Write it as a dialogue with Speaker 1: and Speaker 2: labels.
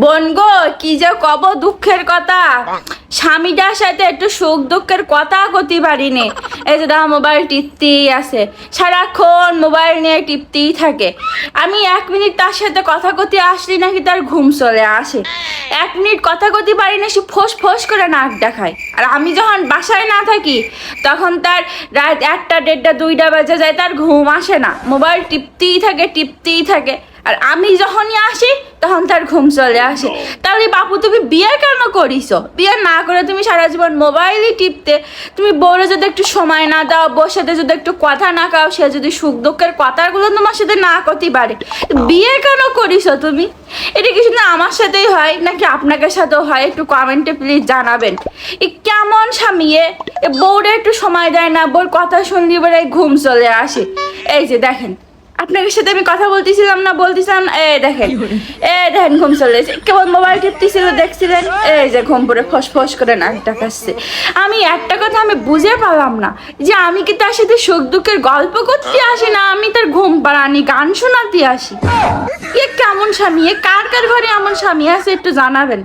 Speaker 1: বোন গো, কি যে কব দুঃখের কথা। স্বামীটার সাথে একটু সুখ দুঃখের কথা কতি পারিনি এই যে দাও, মোবাইল টিপতেই আছে। সারাক্ষণ মোবাইল নিয়ে টিপতেই থাকে। আমি এক মিনিট তার সাথে কথা কতি আসলি নাকি তার ঘুম চলে আসে? এক মিনিট কথা কতি পারি না সে ফোঁস ফোঁস করে নাক দেখায়। আর আমি যখন বাসায় না থাকি, তখন তার রাত একটা, দেড়টা, দুইটা বাজে যায়, তার ঘুম আসে না। মোবাইল টিপতেই থাকে টিপতেই থাকে। আর আমি যখনই আসি তখন তার ঘুম চলে আসে। তাহলে বাপু তুমি বিয়ে কেন করিছো? বিয়ে না করে তুমি সারা জীবন মোবাইলই টিপতে। তুমি বউরে যদি একটু সময় না দাও বউর সাথে যদি একটু কথা না কাও সে যদি সুখ দুঃখের কথাগুলো তোমার সাথে না করতে পারে। বিয়ে কেন করিছো তুমি? এটা কি শুধু আমার সাথেই হয় নাকি আপনাকে সাথেও হয়? একটু কমেন্টে প্লিজ জানাবেন। এ কেমন স্বামী এ? বউরে একটু সময় দেয় না বউর কথা শুনলি বলে ঘুম চলে আসে। এই যে দেখেন আপনাদের সাথে আমি কথা বলতেছিলাম না বলতেছিলাম এ দেখেন এ দেখেন ঘুম চলে এসেছে কেবল মোবাইল টিপতেছিল দেখছিলেন এই যে ঘুম পরে ফস ফস করে নাক ডাকাচ্ছে। আমি একটা কথা আমি বুঝে পারলাম না যে আমি কি তার সাথে সুখ দুঃখের গল্প করতে আসি না আমি তার ঘুম পাড়ানি গান শোনাতে আসি? এ কেমন স্বামী? এ কার কার ঘরে এমন স্বামী আছে একটু জানাবেন?